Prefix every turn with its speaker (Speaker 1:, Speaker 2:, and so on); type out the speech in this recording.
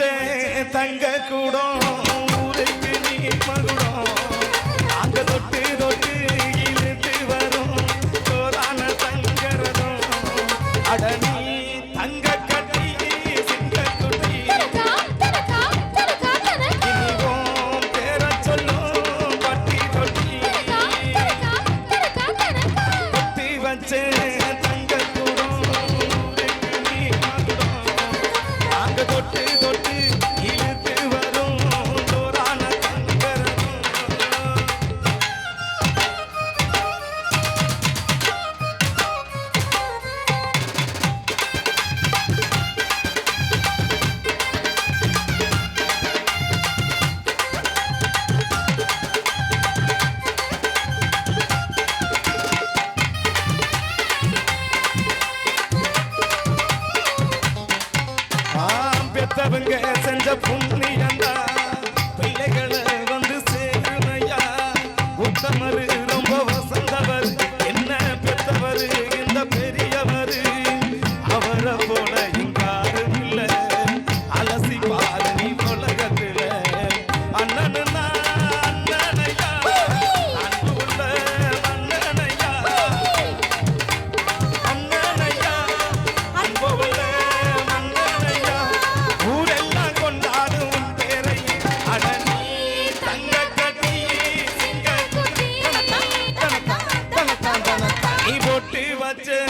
Speaker 1: வச்ச தங்க கூடம். ஊருக்கு நீ அவங்க சென்ற புண் আছে